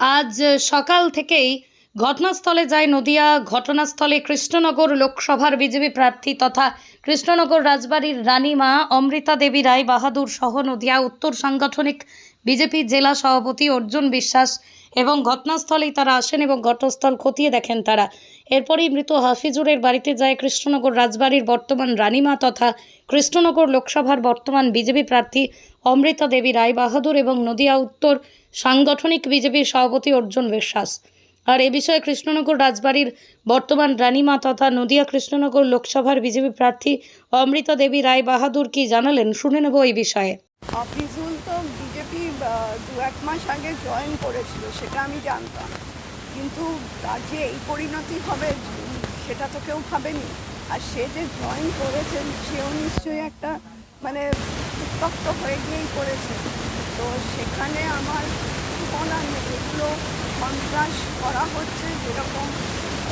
আজ সকাল থেকেই ঘটনাস্থলে যায় নদিয়া, ঘটনাস্থলে কৃষ্ণনগর লোকসভার বিজেপি প্রার্থী তথা কৃষ্ণনগর রাজবাড়ির রানীমা অমৃতা দেবী রায় বাহাদুর সহ নদিয়া উত্তর সাংগঠনিক বিজেপি জেলা সভাপতি অর্জুন বিশ্বাস এবং ঘটনাস্থলেই তারা আসেন এবং ঘটনাস্থল খতিয়ে দেখেন তারা। এরপরেই মৃত হাফিজুরের বাড়িতে যায় কৃষ্ণনগর রাজবাড়ির বর্তমান রানীমা তথা কৃষ্ণনগর লোকসভার বর্তমান বিজেপি প্রার্থী অমৃতা দেবী রায় বাহাদুর এবং নদিয়া উত্তর সাংগঠনিক বিজেপির সভাপতি অর্জুন বিশ্বাস। আর এ বিষয়ে কৃষ্ণনগর রাজবাড়ির বর্তমান রানীমা তথা নদিয়া কৃষ্ণনগর লোকসভার বিজেপি প্রার্থী অমৃতা দেবী রায় বাহাদুর কি জানালেন? শুনে নেব এই বিষয়ে। হাফিজুল তো বিজেপি দু এক মাস আগে জয়েন করেছিল, সেটা আমি জানতাম। কিন্তু তার যে এই পরিণতি হবে, সেটা তো কেউ ভাবেনি। আর সে যে জয়েন করেছেন, সেও নিশ্চয়ই একটা মানে উত্তপ্ত হয়ে গিয়েই করেছে। তো সেখানে আমার বলার এগুলো সন্ত্রাস করা হচ্ছে, যেরকম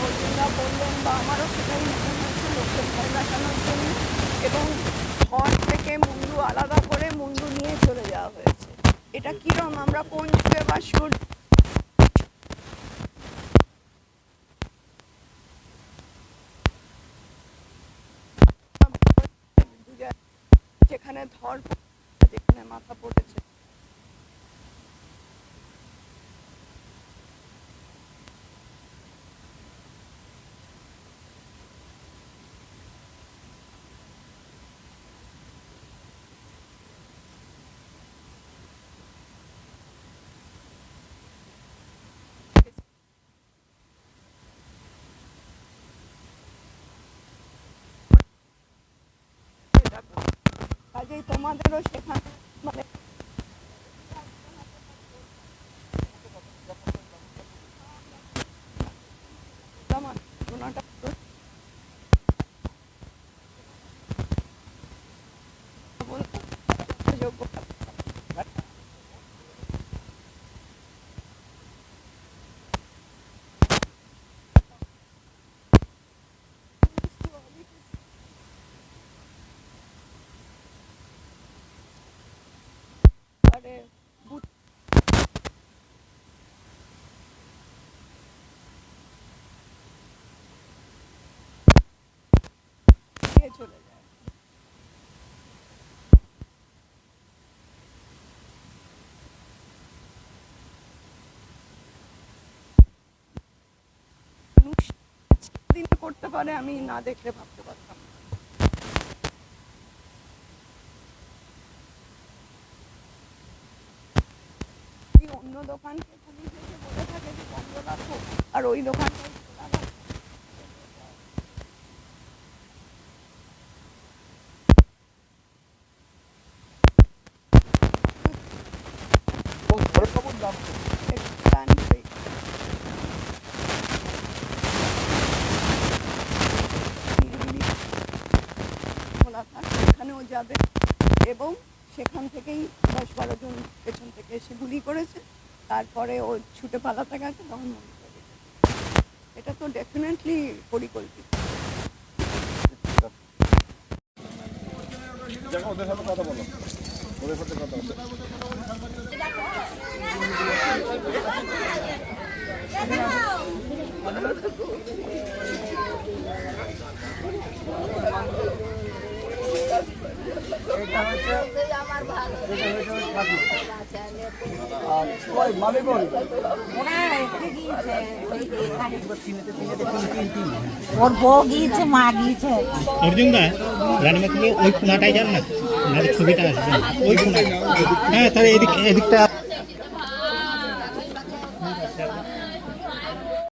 অর্জুনরা বললেন বা আমারও সেটাই মনে হচ্ছে লোককে ভয় দেখানোর জন্য। এবং ঘর থেকে মুন্ডু আলাদা করে মুন্ডু নিয়ে চলে যাওয়া হয়েছে। এটা কিরম? আমরা কোন যুগে বাস করি? যেখানে ধর যেখানে মাথা পড়েছে এটা করি। কাজেই তোমাদেরও সেখানে মানে আমার দিয়ে চলে যায়। করতে পারে আমি না দেখলে ভাবতে পারতাম না। যদি অন্য দোকানকে পুলিশ এসে বলে থাকে যে বন্ধ রাখো আর ওই দোকানটা সেখানেও যাবে। এবং সেখান থেকেই দশ বারো জন পেছন থেকে এসে গুলি করেছে। তারপরে ও ছুটে পালাতে গেছে তখন মনে করে এটা তো ডেফিনেটলি পরিকল্পিত। দেখো ওদের সাথে কথা বলো। ওদের সাথে কথা বলো। অর্জুন দা, রানিমা তুমি ওই খুনাটাই যান না? ছবিটা আসবে। ওই খুনা হ্যাঁ তাহলে এদিক এদিকটা